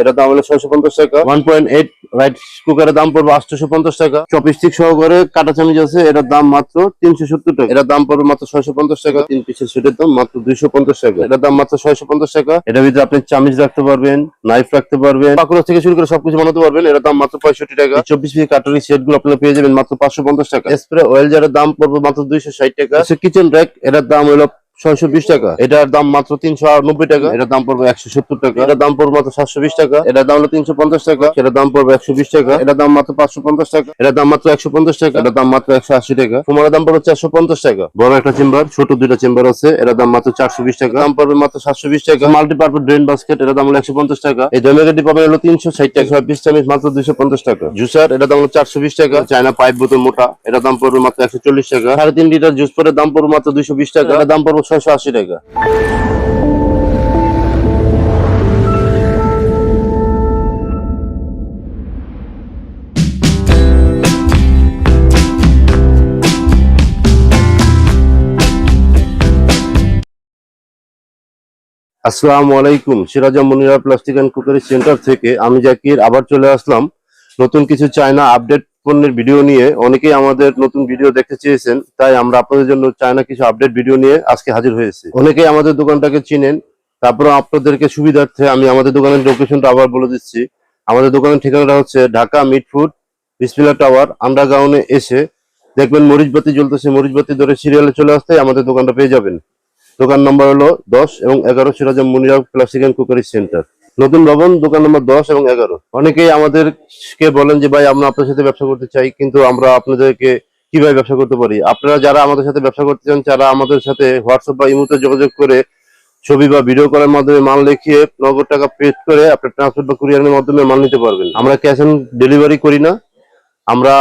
এটার দাম হলো ছয়শো পঞ্চাশ টাকা। ওয়ান পয়েন্ট এইট রাইস কুকারের দাম পড়বে আটশোশো পঞ্চাশ টাকা। চপিস্টিক সহকারে কাটা চামিচ আছে এটার দাম মাত্র তিনশো সত্তর টাকা। এটার দাম পড়বে মাত্র ছয়শো পঞ্চাশ টাকা। তিন পিসের সেটের দাম মাত্র দুইশো পঞ্চাশ টাকা। এটার দাম মাত্র ছয়শো পঞ্চাশ টাকা। এটার ভিতরে আপনি চামিচ রাখতে পারবেন নাইফ রাখতে পারবেন পাকুড়া থেকে শুরু করে সবকিছু বানাতে পারবেন। এটার দাম মাত্র পঁয়ষট্টি টাকা। চব্বিশ পিস কাটারি সেটগুলো আপনারা পেয়ে যাবেন মাত্র পাঁচশো পঞ্চাশ টাকা। স্প্রে অয়েল যারের দাম পড়বে মাত্র দুইশো ষাট টাকা। কিচেন র্যাক এটার দাম হলো ছয়শো বিশ টাকা এটার দাম মাত্র তিনশো নব্বই টাকা এটার দাম পড়বে একশো সত্তর টাকা এটার দাম পড়বে মাত্র সাতশো বিশ টাকা এটার দাম হলো তিনশো পঞ্চাশ টাকা এটার দাম পড়বে একশো বিশ টাকা এটার দাম মাত্র পাঁচশো পঞ্চাশ টাকা এটার দাম মাত্র একশো পঞ্চাশ টাকা এটার দাম মাত্র একশো আশি টাকা তোমার দাম পড়বে চারশো পঞ্চাশ টাকা বড় একটা চেম্বার ছোট দুইটা চেম্বার আছে এটার দাম মাত্র চারশো বিশ টাকা দাম পড়বে মাত্র সাতশো বিশ টাকা মাল্টিপারপাস ড্রেন বাস্কেট এটার দাম হলো একশো পঞ্চাশ টাকা এই ডেমেগাটি পাবেন হলো তিনশো ষাট টাকা বিশ চামিচ মাত্র দুইশো পঞ্চাশ টাকা জুসার এটার দাম হলো চারশো বিশ টাকা চায়না পাইপ বোতল মোটা এটার দাম পড়বে মাত্র একশো চল্লিশ টাকা সাড়ে তিন লিটার জুস পরের দাম পড়বে মাত্র দুইশো বিশ টাকা এটার দাম পড়বে ছয়শো আসসালামু আলাইকুম Siraja Munira plastic and cookery centre থেকে আমি জাকির, আবার চলে আসলাম নতুন কিছু চায়না আপডেট পণ্যের ভিডিও নিয়ে। অনেকেই আমাদের নতুন ভিডিও দেখতে চেয়েছেন, তাই আমরা আপনাদের জন্য চায়না কিছু আপডেট ভিডিও নিয়ে আজকে হাজির হয়েছি। অনেকেই আমাদের দোকানটাকে চিনেন তারপরে আপনাদেরকে সুবিধার্থে আমি আমাদের দোকানের লোকেশনটা আবার বলে দিচ্ছি। আমাদের দোকানের ঠিকানাটা হচ্ছে ঢাকা মিটফুড বিসমিল্লা টাওয়ার, আন্ডারগ্রাউন্ডে এসে দেখবেন মরিচবাতি জ্বলতেছে মরিচবাতি ধরে সিরিয়ালে চলে আসতে আমাদের দোকানটা পেয়ে যাবেন। দোকান নম্বর হলো দশ এবং এগারো Siraj Munira plastic and cookery centre নতুন ভবন দোকান নম্বর দশ এবং এগারো। অনেকেই আমাদেরকে বলেন যে, ভাই, আমরা আপনার সাথে ব্যবসা করতে চাই, কিন্তু আমরা আপনাদেরকে কীভাবে ব্যবসা করতে পারি? আপনারা যারা আমাদের সাথে ব্যবসা করতে চান, তারা আমাদের সাথে হোয়াটসঅ্যাপ বা ইমোতে যোগাযোগ করে ছবি বা ভিডিও কলের মাধ্যমে মাল লিখিয়ে নগদ টাকা পে করে আপনার ট্রান্সপোর্ট বা কুরিয়ারের মাধ্যমে মাল নিতে পারবেন। আমরা ক্যাশ অন ডেলিভারি করি না। আমরা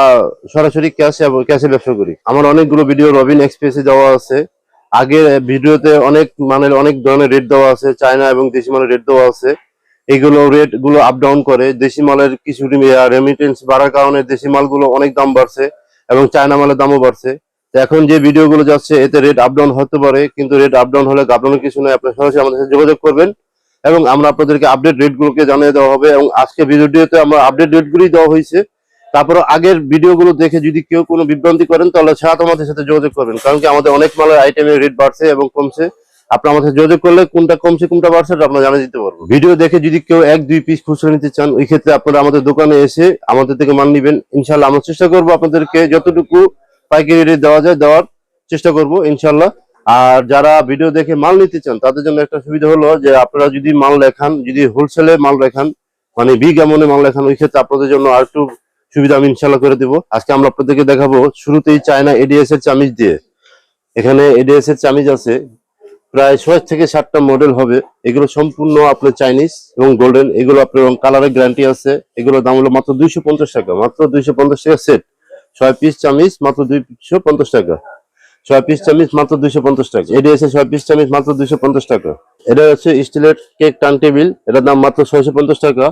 সরাসরি ক্যাশে ক্যাশে ব্যবসা করি। আমার অনেকগুলো ভিডিও রবিন এক্সপ্রেসে দেওয়া আছে। আগে ভিডিওতে অনেক মানের অনেক ধরনের রেট দেওয়া আছে। চায়না এবং দেশি মানের রেট দেওয়া আছে। এগুলো রেটগুলো আপ ডাউন করে, দেশি মালের কিছু রেমিটেন্স বাড়ার কারণে দেশি মালগুলো অনেক দাম বাড়ছে এবং চায়না মালের দামও বাড়ছে। এখন যে ভিডিওগুলো যাচ্ছে, এতে রেট আপ ডাউন হতে পারে, কিন্তু রেট আপ ডাউন হলে গাবলানোর কিছু নয়, আপনার সরাসরি আমাদের সাথে যোগাযোগ করবেন এবং আমরা আপনাদেরকে আপডেট রেটগুলোকে জানিয়ে দেওয়া হবে এবং আজকে ভিডিওতে আমরা আপডেট রেট রেটগুলি দেওয়া হয়েছে। তারপর আগের ভিডিওগুলো দেখে যদি কেউ কোনো বিভ্রান্তি করেন, তাহলে ছাড়া আমাদের সাথে যোগাযোগ করবেন, কারণ কি আমাদের অনেক মালের আইটেমের রেট বাড়ছে এবং কমছে। আপনার আমাদের যোগাযোগ করলে কোনটা কমছে, কোনটা বাড়ছে আপনার জানিয়ে দিতে পারব। ভিডিও দেখে যদি কেউ এক, দুই পিস খুচরো নিতে চান, ওই ক্ষেত্রে আপনারা আমাদের দোকানে এসে আমাদের থেকে মাল নিবেন। ইনশাল্লাহ আমরা চেষ্টা করব আপনাদেরকে যতটুকু পাইকারি রেট দেওয়া যায় দেওয়ার চেষ্টা করব ইনশাল্লাহ আর যারা ভিডিও দেখে মাল নিতে চান, তাদের জন্য একটা সুবিধা হলো যে আপনারা যদি মাল লেখান যদি হোলসেলে মাল লেখান মানে বিগ অ্যামাউন্টে মাল লেখান ওই ক্ষেত্রে আপনাদের জন্য আর একটু সুবিধা আমি ইনশাল্লাহ করে দেবো। আজকে আমরা আপনাদেরকে দেখাবো শুরুতেই চায়না এডিএস এর চামিজ দিয়ে। এখানে এডিএস এর চামিজ আছে। প্রায় ছয় থেকে সাতটা মডেল হবে। এগুলো সম্পূর্ণ আপনার চাইনিজ এবং গোল্ডেন এগুলো আপনার কালারের গ্যারান্টি আছে। এগুলোর দাম হলো মাত্র দুইশো পঞ্চাশ টাকা। মাত্র দুইশো পঞ্চাশ টাকা সেট ছয় পিস চামিচ মাত্র দুইশো পঞ্চাশ টাকা। ছয় পিস চামিচ মাত্র দুইশো পঞ্চাশ টাকা। এডিএস এর ছয় পিস চামিচ মাত্র দুইশো পঞ্চাশ টাকা। এটা হচ্ছে স্টিলের কেক টান টেবিল এটার দাম মাত্র ছয়শো পঞ্চাশ টাকা।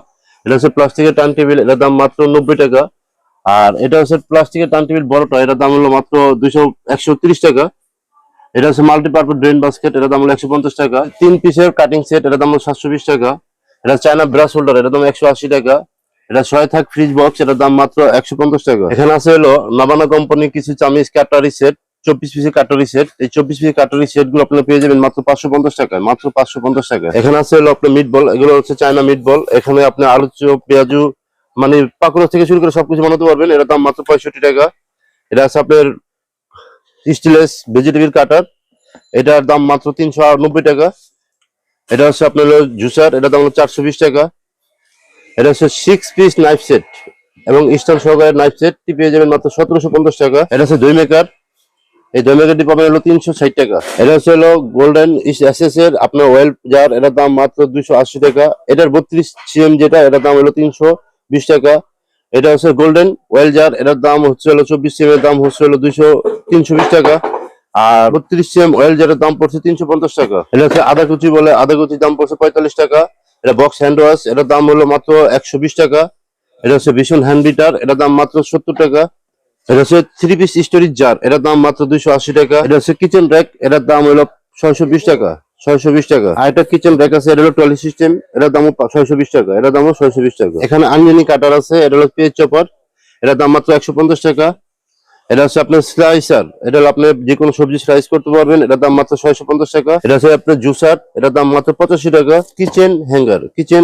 এটা হচ্ছে প্লাস্টিকের টান টেবিল এটার দাম মাত্র নব্বই টাকা। আর এটা হচ্ছে প্লাস্টিকের টান টেবিল বড়টা। এটার দাম হলো মাত্র দুইশো একশো টাকা। এটা হচ্ছে মাল্টিপারপাস ড্রেন বাস্কেট এটার দাম হলো একশো পঞ্চাশ টাকা। তিন পিসের কাটিং সেট এটার দাম হলো সাতশো বিশ টাকা। এটা চায়না ব্রাশ হোল্ডার এটার দাম একশো আশি টাকা। এটা ছয় থাক ফ্রিজ বক্স এটার দাম মাত্র একশো পঞ্চাশ টাকা। এখানে আছে হলো নাবানা কোম্পানির কিছু চামিজ কাটারি সেট চব্বিশ পিসের কাটারি সেট এই চব্বিশ পিসের কাটারি সেটগুলো আপনারা পেয়ে যাবেন মাত্র পাঁচশো পঞ্চাশ টাকায়, মাত্র পাঁচশো পঞ্চাশ টাকা এখানে আছে হলো আপনার মিট বল এগুলো হচ্ছে চায়না মিট বল এখানে আপনি আলু চপ পেঁয়াজু মানে পাকুড়া থেকে শুরু করে সবকিছু বানাতে পারবেন। এটার দাম মাত্র পঁয়ষট্টি টাকা। এটা আছে আপনার স্টিলেস ভেজিটেবিল কাটার এটার দাম মাত্র তিনশো নব্বই টাকা। এটা হচ্ছে আপনার জুসার এটার দাম হলো চারশো বিশ টাকা। এটা হচ্ছে সিক্স পিস নাইফ সেট এবং স্টান সহকারে নাইফ সেটটি পেয়ে যাবেন মাত্র সতেরোশো পঞ্চাশ টাকা। এটা হচ্ছে দই মেকার এই দই মেকারটি পাবেন হলো তিনশো ষাট টাকা। এটা হচ্ছে হলো গোল্ডেন এসএস এর, আপনার ওয়েল জার এটার দাম মাত্র দুইশো আশি টাকা। এটার বত্রিশ সিএম যেটা, এটার দাম হলো তিনশো বিশ টাকা। এটা হচ্ছে গোল্ডেন ওয়েল জার এটার দাম হচ্ছে হলো চব্বিশ সিএম এর দাম হচ্ছে হলো দুইশো তিনশো বিশ টাকা। আর বত্রিশ সিএম অয়েল যেটার দাম পড়ছে তিনশো পঞ্চাশ টাকা। এটা হচ্ছে আধা কুচি বলে আধা কুচির দাম পড়ছে পঁয়তাল্লিশ টাকা। এটা বক্স হ্যান্ড ওয়াশ এটার দাম হলো মাত্র একশো বিশ টাকা। এটা হচ্ছে ভীষণ হ্যান্ড বিটার এটার দাম মাত্র সত্তর টাকা। এটা হচ্ছে থ্রি পিস স্টোরেজ জার এটার দাম মাত্র দুইশো আশি টাকা। এটা হচ্ছে কিচেন র্যাক এটার দাম হলো ছয়শো বিশ টাকা। ছয়শো বিশ টাকা। আর একটা কিচেন র্যাক আছে এটা হলো টয়লেট সিস্টেম এটার দামও ছয়শো বিশ টাকা এটার দামও ছয়শো বিশ টাকা। এখানে আঞ্জনি কাটার আছে এটা হলো পেজ চপার এটার দাম মাত্র একশো পঞ্চাশ টাকা। এটা হচ্ছে আপনার স্লাইসার এটা হলো আপনি যে কোনো সবজি স্লাইস করতে পারবেন এটার দাম মাত্র ছয়শো পঞ্চাশ টাকা। এটা হচ্ছে আপনার জুসার এটার দাম মাত্র পঁচাশি টাকা। কিচেন হ্যাঙ্গার কিচেন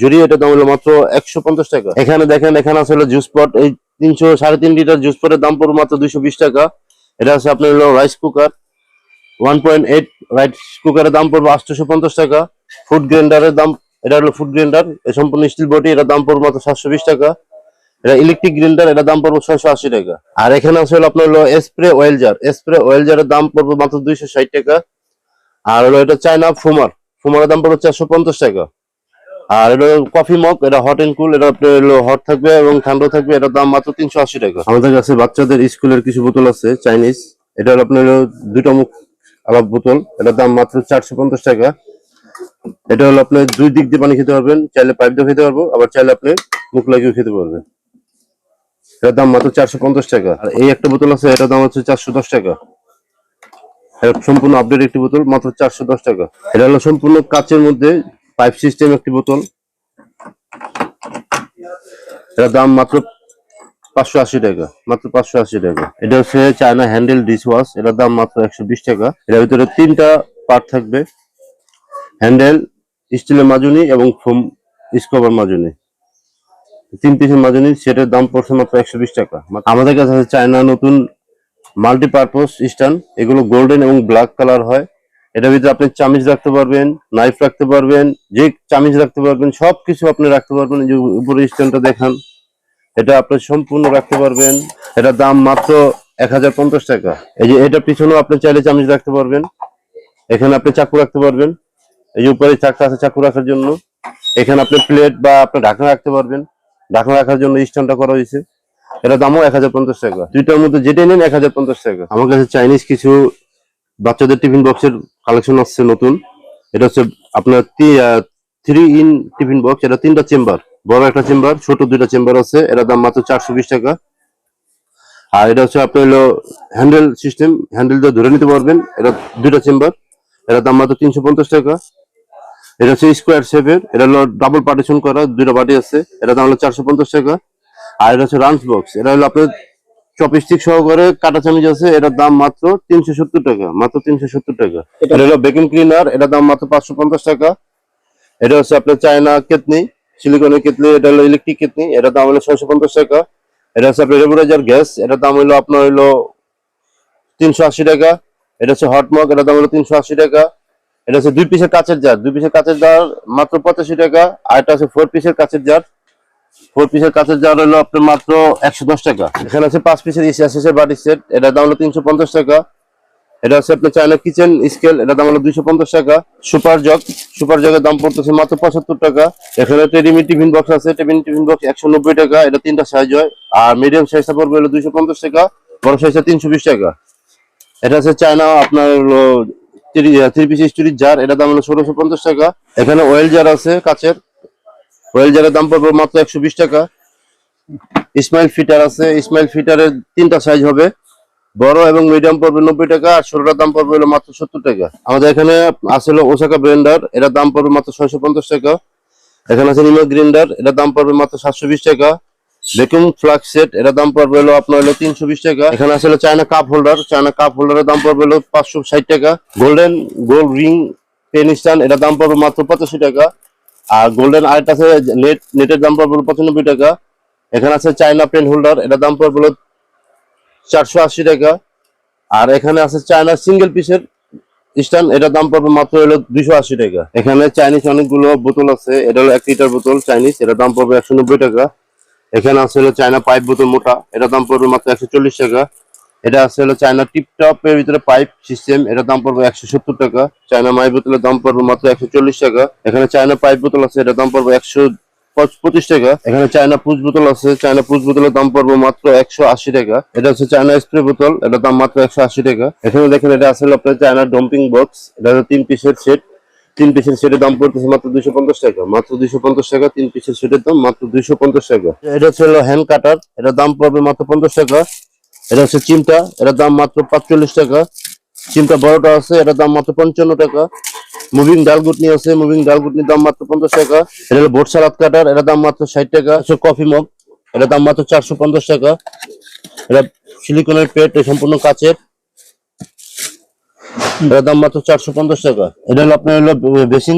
জড়িয়ে এটার দাম হলো মাত্র একশো পঞ্চাশ টাকা। এখানে দেখেন এখানে আছে হলো জুস পট এই তিনশো সাড়ে তিন লিটার জুস পটের দাম পড়বে মাত্র দুইশো বিশ টাকা। এটা আছে আপনার হলো rice cooker one point eight rice কুকারের দাম পড়বে আটশোশো পঞ্চাশ টাকা ফুড গ্রাইন্ডারের দাম, এটা হলো ফুড গ্রাইন্ডার সম্পূর্ণ স্টিল বডি এটার দাম পড়বে মাত্র সাতশো বিশ টাকা। এটা ইলেকট্রিক গ্রাইন্ডার এটার দাম পড়বে ছয়শো আশি টাকা। আর এখানে আছে হলো আপনার হলো spray oil jar spray oil জারের দাম পড়বে মাত্র দুইশো ষাট টাকা। আর হলো এটা চায়না ফুমার ফুমারের দাম পড়বে চারশো পঞ্চাশ টাকা। আর এটা কফি মগ এটা হট এন্ড কুল এটা আপনার হলো হট থাকবে এবং ঠান্ডা থাকবে, এটার দাম মাত্র তিনশো আশি টাকা। আমাদের কাছে বাচ্চাদের স্কুলের কিছু বোতল আছে চাইনিজ এটা হলো আপনার দুটো মুখ আলাপ বোতল, এটার দাম মাত্র চারশো পঞ্চাশ টাকা। এটা হলো আপনি দুই দিক দিয়ে পানি খেতে পারবেন, চাইলে পাইপ দিয়ে খেতে পারব, আবার চাইলে আপনি মুখ লাগিয়েও খেতে পারবেন। এটার দাম মাত্র চারশো পঞ্চাশ টাকা। আর এই একটা বোতল আছে, এটার দাম হচ্ছে চারশো দশ টাকা। এটা সম্পূর্ণ আপডেট একটি বোতল, মাত্র চারশো দশ টাকা। এটা হলো সম্পূর্ণ কাচের মধ্যে পাইপ সিস্টেম একটি বোতল। এটার দাম মাত্র পাঁচশো আশি টাকা, মাত্র পাঁচশো আশি টাকা। এটা হচ্ছে চায়না হ্যান্ডেল ডিশ ওয়াশ এটার দাম মাত্র একশো বিশ টাকা। এটার ভিতরে তিনটা পার্ট থাকবে হ্যান্ডেল স্টিলের মাজুনি এবং ফোম স্কোভার মাজুনি। তিন পিসের মাজুনি, সেটার দাম পড়ছে মাত্র একশো বিশ টাকা। আমাদের কাছে আছে চায়না নতুন মাল্টিপারপোজ স্ট্যান্ড এগুলো গোল্ডেন এবং ব্ল্যাক কালার হয়। এটার ভিতরে আপনি চামিচ রাখতে পারবেন নাইফ রাখতে পারবেন, যে চামিচ রাখতে পারবেন, সবকিছু আপনি রাখতে পারবেন। যে উপরে স্ট্যান্ডটা দেখান এটা আপনি সম্পূর্ণ রাখতে পারবেন। এটার দাম মাত্র এক হাজার পঞ্চাশ টাকা। এই যে এটা পিছনেও আপনি চাইলে চামিচ রাখতে পারবেন। এখানে আপনি চাকু রাখতে পারবেন। এই যে উপরে চাকা আছে, চাকু রাখার জন্য। এখানে আপনি প্লেট বা আপনি ঢাকনা রাখতে পারবেন। ঢাকনা রাখার জন্য স্ট্যান্ডটা করা হয়েছে। এটা দামও এক হাজার পঞ্চাশ টাকা। দুইটার মধ্যে যেটাই নেন এক হাজার পঞ্চাশ টাকা। আমার কাছে চাইনিজ কিছু বাচ্চাদের টিফিন বক্সের কালেকশন আসছে নতুন। এটা হচ্ছে আপনার থ্রি ইন টিফিন বক্স এটা তিনটা চেম্বার। বড় একটা চেম্বার ছোট দুইটা চেম্বার আছে। এটার দাম মাত্র চারশো বিশ টাকা। আর এটা হচ্ছে আপনার হলো হ্যান্ডেল সিস্টেম হ্যান্ডেল দিয়ে ধরে নিতে পারবেন। এটা দুইটা চেম্বার এটার দাম মাত্র তিনশো পঞ্চাশ টাকা। এটা হচ্ছে স্কোয়ার শেপের এটা হলো ডাবল পার্টিশন করা দুইটা বাটি আছে। এটা দাম হলো চারশো পঞ্চাশ টাকা। আর এটা হচ্ছে রান্স বক্স এটা হলো আপনার চপস্টিক সহকারে কাটা চামিচ আছে। এটার দাম মাত্র তিনশো সত্তর টাকা মাত্র তিনশো সত্তর টাকা। এটা হলো বেকিং ক্লিনার এটার দাম মাত্র পাঁচশো পঞ্চাশ টাকা। এটা হচ্ছে আপনার চায়না কেতনি সিলিকনের কেতলি এটা হলো ইলেকট্রিক কেতনি এটা দাম হলো ছয়শো পঞ্চাশ টাকা। এটা হচ্ছে আপনার গ্যাস এটার দাম হলো আপনার হলো তিনশো আশি টাকা। এটা হচ্ছে হট মগ এটার দাম হলো তিনশো আশি টাকা। এটা হচ্ছে দুই পিসের কাঁচের জার, দুই পিসের কাঁচের জার মাত্র পঁচাশি টাকা, আর এটা হচ্ছে ফোর পিসের কাঁচের জার। ফোর পিসের কাঁচের জার হলো আপনার মাত্র একশো দশ টাকা। এখানে আছে পাঁচ পিসের এসিয়াসের বাটি সেট এটার দাম হলো তিনশো পঞ্চাশ টাকা। এটা হচ্ছে আপনার চায়না কিচেন স্কেল এটা দাম হলো দুইশো পঞ্চাশ টাকা। সুপার জগ সুপার জগের দাম পড়তেছে মাত্র পঁচাত্তর টাকা। এখানে টেডিমি টিফিন বক্স আছে টেডিমি টিফিন বক্স একশো নব্বই টাকা, এটা তিনটা সাইজ হয়। আর মিডিয়াম সাইজটা পড়বে হলো দুইশো পঞ্চাশ টাকা, বড় সাইজটা তিনশো বিশ টাকা। এটা হচ্ছে চায়না আপনার হলো থ্রি পিস স্টোরিজ জার এটা দাম হলো ষোলোশো পঞ্চাশ টাকা। এখানে অয়েল জার আছে কাচের। অয়েল জারের দাম পড়বে মাত্র একশো বিশ টাকা। ইসমাইল ফিটার আছে ইসমাইল ফিটারের তিনটা সাইজ হবে। বড় এবং মিডিয়াম পড়বে নব্বই টাকা, আর ছোটটার দাম পড়বে হলো মাত্র সত্তর টাকা। আমাদের এখানে আছে হলো ওসাকা ব্রেন্ডার এটার দাম পড়বে মাত্র ছয়শো পঞ্চাশ টাকা। এখানে আছে নিমা গ্রিন্ডার এটার দাম পড়বে মাত্র সাতশো বিশ টাকা। ভ্যাকুম ফ্লাক্স সেট এটার দাম পড়বে হলো আপনার হলো তিনশো বিশ টাকা। এখানে আছে হলো China cup holder China cup হোল্ডারের দাম পড়বে হলো পাঁচশো ষাট টাকা। Golden gold ring pen stand এটার দাম পড়বে মাত্র পঁচাশি টাকা। আর গোল্ডেন আরেকটা আছে নেট নেটের দাম পড়বে পঁচানব্বই টাকা। এখানে আছে চায়না পেন হোল্ডার এটার দাম পড়বে চারশো আশি টাকা। আর এখানে আছে চায়না সিঙ্গেল পিসের স্ট্যান্ড, এটার দাম পড়বে মাত্র হলো দুইশো আশি টাকা। এখানে চাইনিজ অনেকগুলো বোতল আছে, এটা হলো এক লিটার বোতল চাইনিজ এটার দাম পড়বে একশো নব্বই টাকা। এখানে আছে হলো চায়না পাইপ বোতল মোটা, এটার দাম পড়বে মাত্র একশো চল্লিশ টাকা। এটা আছে হলো চায়না টিপটপ এর ভিতরে পাইপ সিস্টেম এটার দাম পড়বে একশো সত্তর টাকা। চায়না মাই বোতলের দাম পড়বে মাত্র একশো চল্লিশ টাকা। এখানে চায়না পাইপ বোতল আছে, এটার দাম পড়বে একশো পঁচিশ টাকা। এখানে চায়না পুজ বোতল আছে। চায়না পুজ বোতলের দাম পড়বে মাত্র একশো আশি টাকা। এটা হচ্ছে চায়না স্প্রে বোতল। এটার দাম মাত্র একশো আশি টাকা। এখানে দেখেন, এটা আসলে আপনার চায়না ডম্পিং বক্স। এটা হলো তিন পিসের সেট। তিন পিসের সেটের দাম পড়তেছে মাত্র দুইশো পঞ্চাশ টাকা। মাত্র দুইশো পঞ্চাশ টাকা, তিন পিসের সেটের দাম মাত্র দুইশো পঞ্চাশ টাকা। এটা হচ্ছে হ্যান্ড কাটার এটার দাম পড়বে মাত্র পঞ্চাশ টাকা। এটা হচ্ছে চিমটা। এটার দাম মাত্র পাঁচচল্লিশ টাকা। চিন্তা বড়টা আছে, এটার দাম মাত্র পঞ্চান্ন টাকা। মুভিং ডাল গুটনি আছে, মুভিং ডাল গুটনির দাম মাত্র পঞ্চাশ টাকা। এটা হলো বোট সালাদ কাটার এটার দাম মাত্র ষাট টাকা। কফি মগ এটার দাম মাত্র চারশো পঞ্চাশ টাকা। এটা সিলিকনের এ সম্পূর্ণ কাচের। এটার দাম মাত্র চারশো পঞ্চাশ টাকা। এটা হলো আপনার হলো বেসিং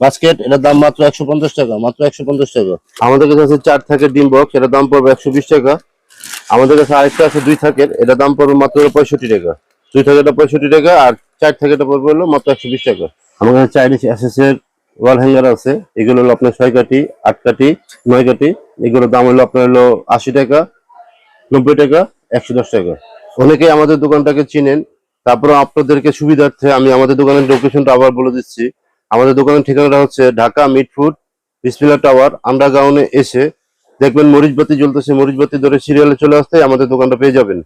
বাস্কেট, এটার দাম মাত্র একশো পঞ্চাশ টাকা, মাত্র একশো পঞ্চাশ টাকা। আমাদের কাছে আছে চার থাকের ডিম বক্স, এটার দাম পড়বে একশো বিশ টাকা। আমাদের কাছে আরেকটা আছে দুই থাকের, এটার দাম পড়বে মাত্র পঁয়ষট্টি টাকা। দুই থাকেরটা পঁয়ষট্টি টাকা, আর চার থাকেরটা পড়বে হলো মাত্র একশো বিশ টাকা। আমার কাছে চাইনিজ এর ওয়াল হ্যাঙ্গার আছে। এগুলো হলো আপনার ছয় কাটি আট কাটি নয় কাটি এগুলোর দাম হলো আপনার হলো আশি টাকা, নব্বই টাকা, একশো দশ টাকা। অনেকেই আমাদের দোকানটাকে চিনেন। তারপরে আপনাদেরকে সুবিধার্থে আমি আমাদের দোকানের লোকেশনটা আবার বলে দিচ্ছি। আমাদের দোকানের ঠিকানাটা হচ্ছে ঢাকা মিটফুড বিসমিলা টাওয়ার, আন্ডারগ্রাউন্ডে এসে দেখবেন মরিচবাতি জ্বলতেছে। মরিচবাতি ধরে সিরিয়ালে চলে আসতে আমাদের দোকানটা পেয়ে যাবেন।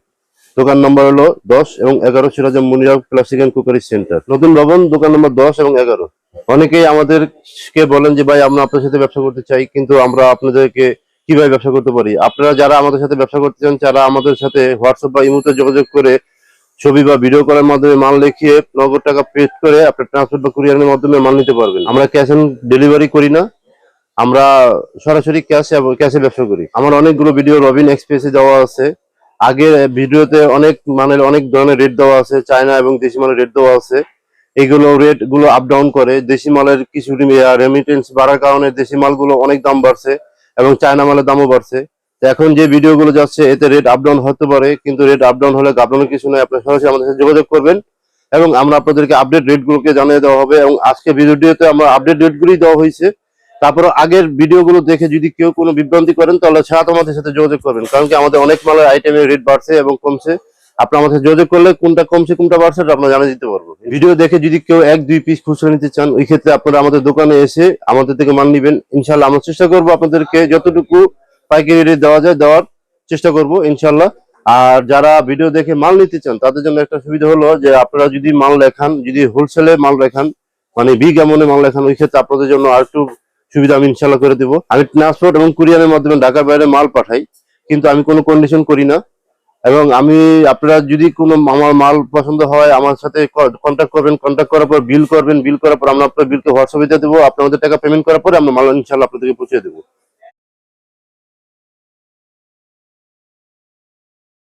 দোকান নম্বর হলো দশ এবং এগারো Siraj Munira plastic and cookery centre নতুন ভবন, দোকান নম্বর দশ এবং এগারো। অনেকেই আমাদেরকে বলেন যে, ভাই, আমরা আপনার সাথে ব্যবসা করতে চাই, কিন্তু আমরা আপনাদেরকে কীভাবে ব্যবসা করতে পারি? আপনারা যারা আমাদের সাথে ব্যবসা করতে চান, তারা আমাদের সাথে হোয়াটসঅ্যাপ বা ইমোতে যোগাযোগ করে ছবি বা ভিডিও কলের মাধ্যমে মাল লিখিয়ে নগদ টাকা পে করে আপনার ট্রান্সপোর্ট বা কুরিয়ারের মাধ্যমে মাল নিতে পারবেন। আমরা ক্যাশ অন ডেলিভারি করি না। আমরা সরাসরি ক্যাশ ক্যাশে ব্যবসা করি। আমার অনেকগুলো ভিডিও রবিন এক্সপ্রেসে দেওয়া আছে। আগে ভিডিওতে অনেক মানের অনেক ধরনের রেট দেওয়া আছে, চায়না এবং দেশি মালের রেট দেওয়া আছে। এগুলো রেটগুলো আপ ডাউন করে, দেশি মালের কিছু রেমিটেন্স বাড়ার কারণে দেশি মালগুলো অনেক দাম বাড়ছে এবং চায়না মালের দামও বাড়ছে। এখন যে ভিডিও গুলো যাচ্ছে, এতে রেট আপ ডাউন হতে পারে, কিন্তু রেট আপ ডাউন হলে ঘাবড়ানোর কিছু নয় আপনার সরাসরি আমাদের সাথে যোগাযোগ করবেন এবং আমরা আপনাদেরকে আপডেট রেট গুলোকে জানিয়ে দেওয়া হবে এবং আজকে ভিডিওতে আমরা আপডেট রেট গুলি দেওয়া হয়েছে। তারপরে আগের ভিডিও গুলো দেখে যদি কেউ কোনো বিভ্রান্তি করেন, তাহলে ছাড়া আমাদের সাথে যোগাযোগ করবেন। কারণ কি আমাদের অনেক মালের আইটেমের রেট বাড়ছে এবং কমছে। আপনার আমাদের যোগাযোগ করলে কোনটা কমছে, কোনটা বাড়ছে আমরা জানিয়ে দিতে পারব। ভিডিও দেখে যদি কেউ এক, দুই পিস খুচরো নিতে চান, ওই ক্ষেত্রে আপনারা আমাদের দোকানে এসে আমাদের থেকে মাল নিবেন। ইনশাল্লাহ আমরা চেষ্টা করব আপনাদেরকে যতটুকু পাইকারি রেট দেওয়া যায় দেওয়ার চেষ্টা করব ইনশাল্লাহ আর যারা ভিডিও দেখে মাল নিতে চান, তাদের জন্য একটা সুবিধা হলো যে আপনারা যদি মাল লেখান যদি হোলসেলে মাল লেখান মানে বিগ মাল লেখান ওই ক্ষেত্রে আপনাদের জন্য আর একটু সুবিধা আমি ইনশাল্লাহ করে দেবো। আমি ট্রান্সপোর্ট এবং কুরিয়ারের মাধ্যমে ঢাকার বাইরে মাল পাঠাই, কিন্তু আমি কোনো কন্ডিশন করি না। এবং আমি, আপনারা যদি কোনো আমার মাল পছন্দ হয়, আমার সাথে কন্ট্যাক্ট করবেন কন্ট্যাক্ট করার পর বিল করবেন বিল করার পর আমরা আপনার বিলকে হোয়াটসঅ্যাপে দেবো। আপনাদের টাকা পেমেন্ট করার পরে আমরা মাল ইনশাল্লাহ আপনাদেরকে পৌঁছে দেবো।